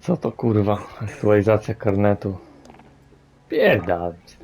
Co to kurwa? Aktualizacja karnetu. Pierdalić.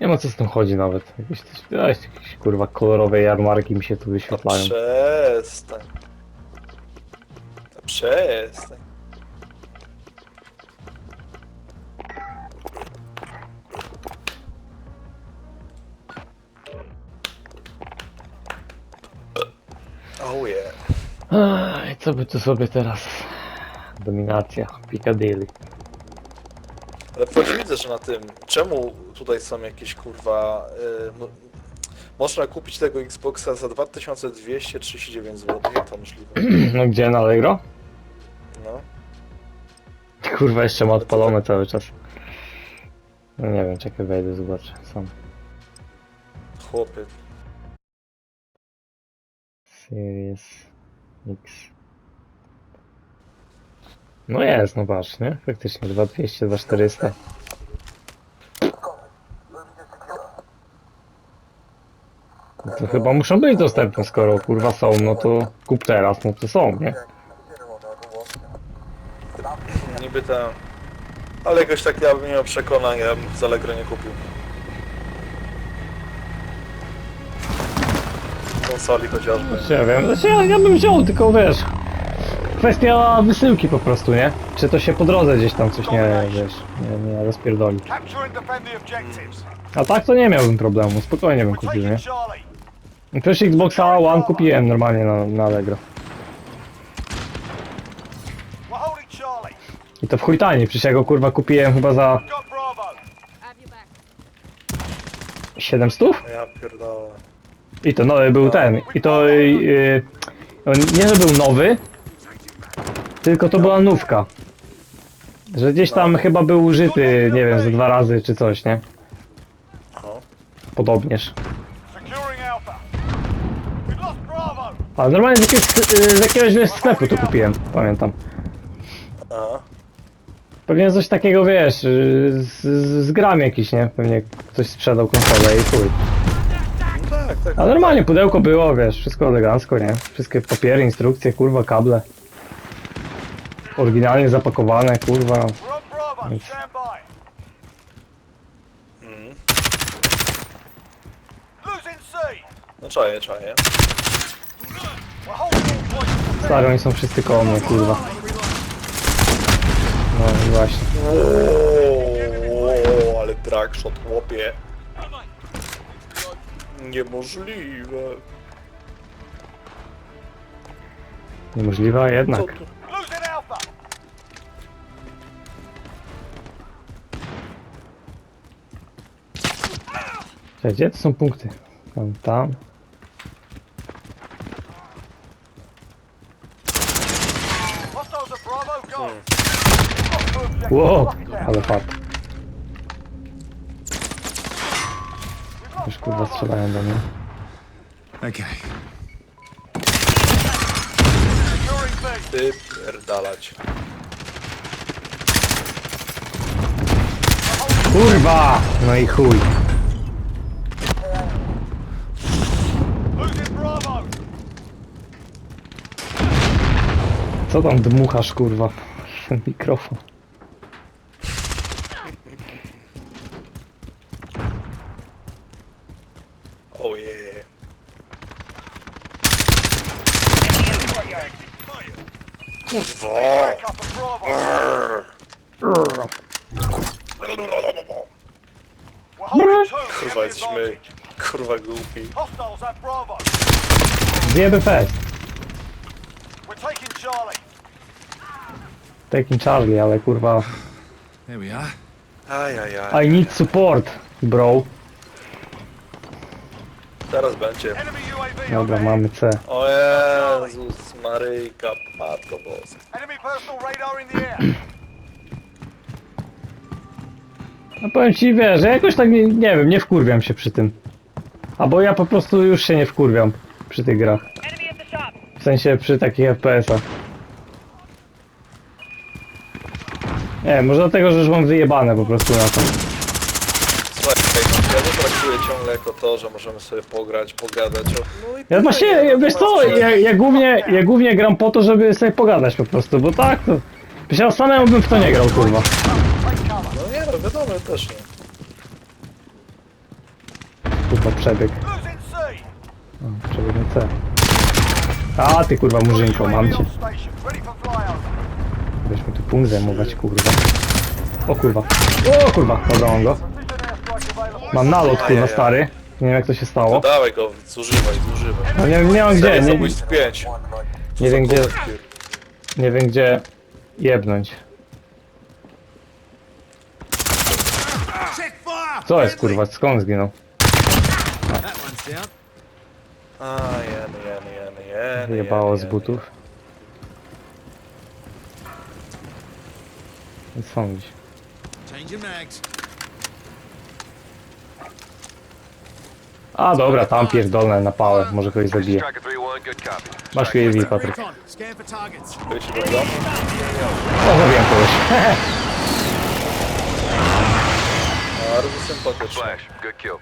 Nie ma co z tym chodzi nawet. Jakieś, jakieś, jakieś kurwa kolorowe jarmarki mi się tu wyświetlają. Przestań. Przestań. Aj, co by tu sobie teraz? Dominacja, Piccadilly. Ale właśnie widzę, że na tym. Czemu tutaj są jakieś kurwa. Y, no, można kupić tego Xboxa za 2239 zł. Jak to możliwe? No gdzie na Allegro? No. Kurwa jeszcze ma odpalone cały czas. No nie wiem, czekaj wejdę, zobaczę sam. Chłopy. Series X. No jest, no patrz, nie? Faktycznie 2200, 2400. No to chyba muszą być dostępne, skoro kurwa są, no to kup teraz, no to są, nie? Niby tam. Ale jakoś tak ja bym nie miał przekonań, ja bym z Allegro nie kupił. Konsoli chociażby. Ja wiem, znaczy ja, ja bym wziął, tylko wiesz. Kwestia wysyłki po prostu, nie? Czy to się po drodze gdzieś tam coś nie, wiesz, nie, nie rozpierdoli. Capture and defend the objectives. A tak to nie miałbym problemu, spokojnie bym We're kupił, nie? taking Charlie. Przecież Xboxa One kupiłem normalnie na, na Allegro. We're holding Charlie. I to w chuj taniej, przecież ja go kurwa kupiłem chyba za Got Bravo. Have your back. 700? Ja pierdolę. I to nowy był ten. I to yy, nie, że był nowy, tylko to była nówka. Że gdzieś tam chyba był użyty, nie wiem, ze dwa razy czy coś, nie? Podobnież. Ale normalnie z, jakiegoś, z jakiegoś wiesz, sklepu to kupiłem, pamiętam. Pewnie coś takiego, wiesz, yy, z, z, z gram jakiś, nie? Pewnie ktoś sprzedał konsolę i chuj. Tak. A normalnie pudełko było, wiesz, wszystko elegancko, nie? Wszystkie papiery, instrukcje, kurwa, kable. Oryginalnie zapakowane, kurwa. We're on Bravo. Nice. Stand by. Losing C. No czaję, czaję. We're holding. Stary, oni są wszyscy koło mnie, kurwa. No i właśnie. Ooo, ale dragshot, chłopie. Niemożliwe. Niemożliwe, a Co jednak. tu? Losing Alpha. Cześć, Gdzie to są punkty? Tam, tam. Hostiles at Bravo. Go. Ło, ale fart. Już kurwa strzelają do mnie. B. Ty pierdalać. Kurwa! No i chuj. Co tam dmuchasz, kurwa? Ten mikrofon. Oh yeah. Kurwa! We have Kurwa, the jesteśmy kurwa głupi. Hostiles at Bravo. Zjeby fest. We're taking Charlie. Taking Charlie, ale kurwa. There we are. Ajajaj. I need support, bro. Teraz będzie. Dobra, mamy C. O Jezus Maryjka, Matko Boska. No powiem ci, wiesz, że jakoś tak nie, nie wiem, nie wkurwiam się przy tym. Albo ja po prostu już się nie wkurwiam przy tych grach. W sensie przy takich FPS-ach. Nie, może dlatego, że już mam wyjebane po prostu na to. Jako to, że możemy sobie pograć, pogadać. O, no i Ja tyle, właśnie, nie? ja, wiesz co, ja, ja, głównie, ja głównie gram po to, żeby sobie pogadać po prostu, bo tak to... Myślałem, samemu bym w to nie grał, kurwa. No nie, no wiadomo, też nie. Kurwa, przebieg. Losing C. O, przebieg na C. A, ty kurwa murzynko, mam cię. UAV on station. Ready for flyover. Weźmy tu punkt zajmować, kurwa. O kurwa. O kurwa, dobra, mam go. Mam nalot, kurwa, stary. Nie wiem jak to się No stało. dawaj go, zużywaj, zużywaj. No nie, nie mam gdzie, Seria nie, zabójstw 5. nie wiem gdzie, nie wiem gdzie jebnąć. Co jest kurwa, skąd zginął? That one's down. A, jeny, jeny, jeny, jeny, Wyjebało jeny, z jeny. butów. Nic są gdzieś. Changing mags. A dobra, tam pierdolę na pałę, może kogoś zabije. Tracker 3-1, good copy. Masz UAV, Patryk. Recon. Scan for targets. O, zabiłem kogoś. Bardzo sympatyczny. Flash, good kill.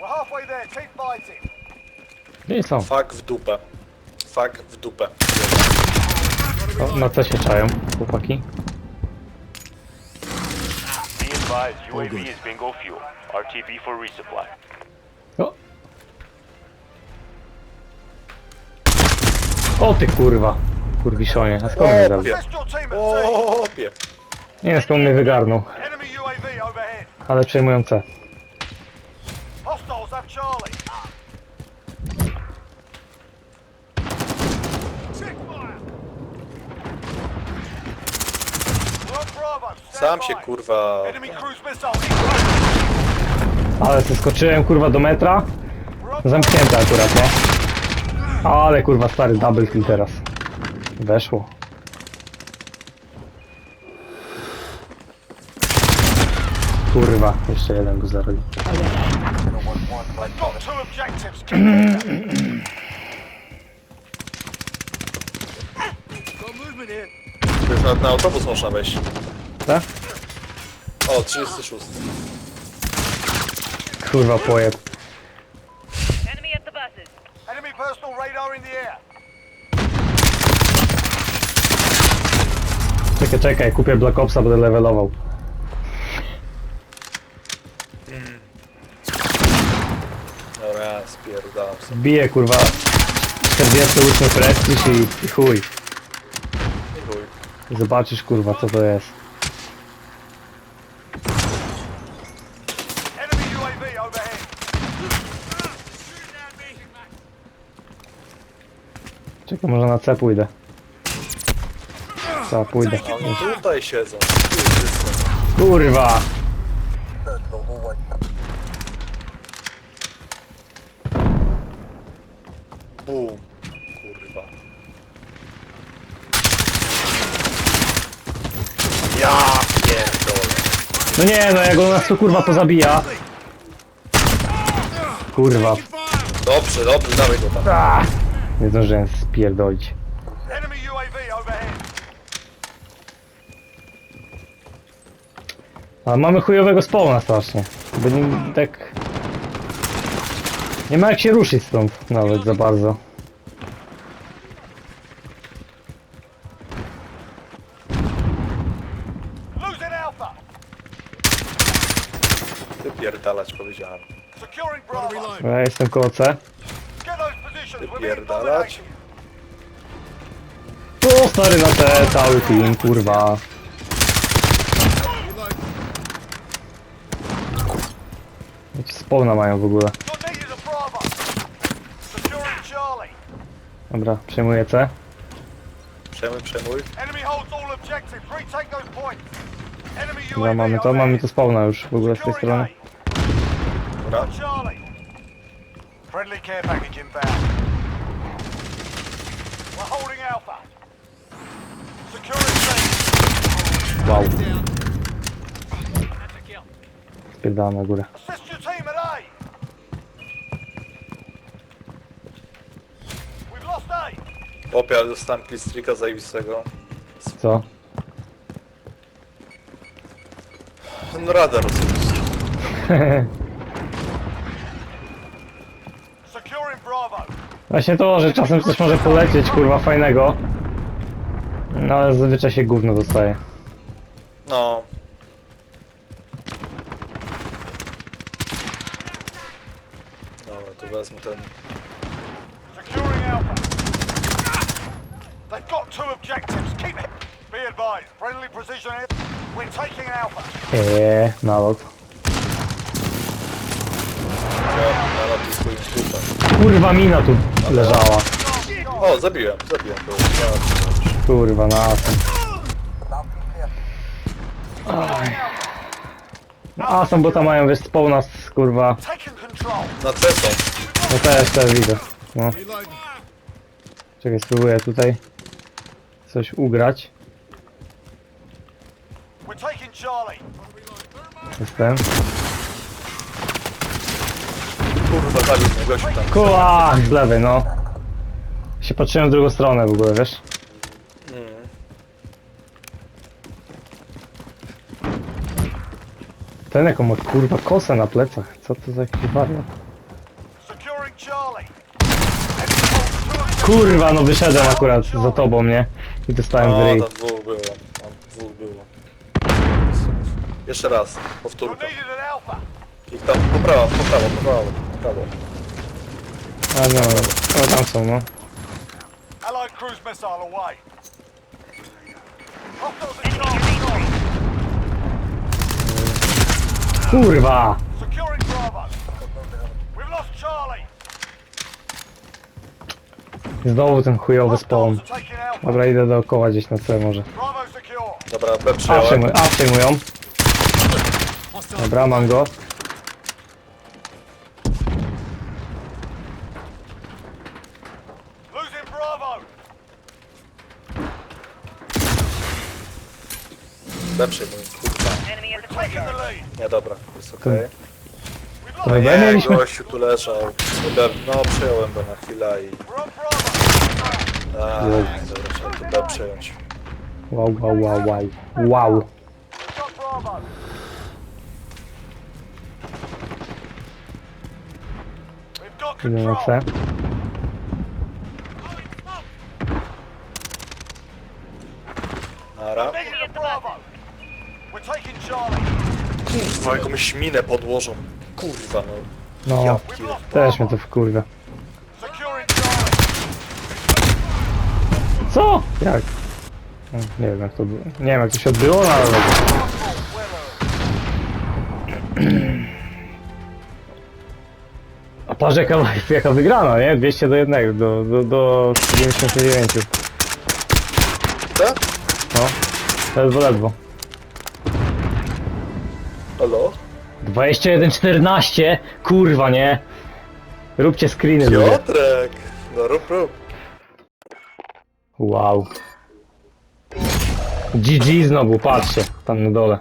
We're halfway there. Keep fighting. Gdzie są? Fak w dupę. Fak w dupę. O, na co się czają, chłopaki? Advised, UAV is bingo fuel. RTB for resupply. O! O ty kurwa! Kurwiszonie, a skąd mnie zabił? Team at opie. Nie wiem skąd mnie wygarnął, Enemy UAV overhead. ale przejmujące. Hostiles have Charlie. Check fire. We're on Bravo. Stand Sam się kurwa... Ale zeskoczyłem kurwa do metra. Zamknięte akurat, nie? Ale kurwa stary double kill teraz. Weszło. Kurwa, jeszcze jeden go zarobił. To jest nawet na autobus można wejść. Tak? O, 36. Kurwa pojeb. Enemy at the buses. Enemy personal radar in the air. Czekaj, czekaj, kupię Black Opsa, będę levelował. Dobra, spierdalam sobie. Biję kurwa 48 prestiż i, i chuj. Chuj. Zobaczysz kurwa co to jest. Enemy UAV overhead. Czekaj, może na C pójdę. Co, pójdę. Oni tutaj siedzą. Kurwa! Bum. Kurwa. Ja pierdolę. No nie, no jak on nas tu kurwa pozabija. Kurwa. Dobrze, dobrze, dawaj go tam. Ah, nie zdążyłem spierdolić. Enemy UAV overhead. Ale mamy chujowego spawna strasznie. Bo nie, tak... Nie ma jak się ruszyć stąd nawet za bardzo. Losing Alpha. Wypierdalać powiedziałem. Securing Bravo. Ja jestem koło C. Wypierdalać. O, stary na C, cały team, kurwa. Jakieś spawna mają w ogóle. Dobra, przejmuję C. Przejmuj, przejmuj. Dobra, mamy to, mamy to spawna już w ogóle z tej strony. Dobra. Friendly care package inbound. We're holding Alpha. Securing C. Wow, Down. na górę. Assist your team at A. We've lost A. Opie, ale dostałem killstreaka zajebistego. Co? No radar oczywiście. Securing Bravo. Właśnie to, że czasem coś może polecieć, kurwa, fajnego. No ale zazwyczaj się gówno dostaje. No. Dobra, to wezmę ten... Securing Alpha. They've got two objectives. Keep it. Be advised. Friendly precision air. We're taking Alpha. Eee, nalot. Na. Kurwa, mina tu leżała. O, zabiłem, zabiłem. Bardzo. Kurwa, na asem. Oj. No asem, bo tam mają, wiesz, spawna, z, kurwa. Na C są. No też, też widzę. No, czekaj, spróbuję tutaj coś ugrać. Jestem. Kurwa, zabił mnie gościu tam. Kuła, z lewej, no. Się patrzyłem w drugą stronę w ogóle, wiesz? Mm. Ten jaką ma kurwa kosę na plecach. Co to za jakiś wariat? Securing Charlie. Kurwa, no wyszedłem akurat za tobą, nie? I dostałem w O, ryj. tam dwóch było. Tam dwóch było. Jeszcze raz, powtórka. needed at Alpha. Ich tam po prawo, po prawo, po prawo, prawo. A no, no tam są, no. Allied cruise missile away. Hostiles. Kurwa! Securing Bravo. We've lost Charlie. Znowu ten chujowy spawn. Hostiles are taking Alpha. Dobra, idę dookoła gdzieś na C może. Bravo secure. Dobra, B A przyjąłem. przejmują, a przejmują. Dobra, mam go. Losing Bravo. B przyjmuję, kurwa. Nie, dobra, jest okej. We've lost. To chyba Nie, mieliśmy. gościu tu leżał. No, przejąłem go na chwilę i... A, dobra, trzeba to B przejąć. Wow, wow, wow, wow. Wow. Idę na. C. Nara. Negative Bravo. We're taking Charlie. Kurwa, jakąś minę podłożą. Kurwa, no. No, Ja pier... też mnie to wkurwia. Co? Jak? No, Nie wiem jak to było. Nie wiem jak to się odbyło, no ale... A patrz jaka, jaka wygrana, nie? 200 do 1, do, do, do 99. Tak? No, ledwo, ledwo. 21-14! Kurwa, nie? Róbcie screeny ludzie. Piotrek! No rób, rób. Wow. GG znowu, patrzcie, tam na dole.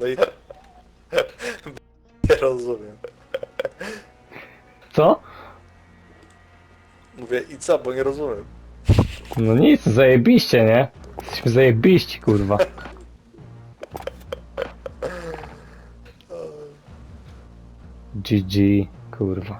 No i... Nie rozumiem. Co? Mówię, i co, bo nie rozumiem. No nic, zajebiście, nie? Jesteśmy zajebiści, kurwa. GG, kurwa.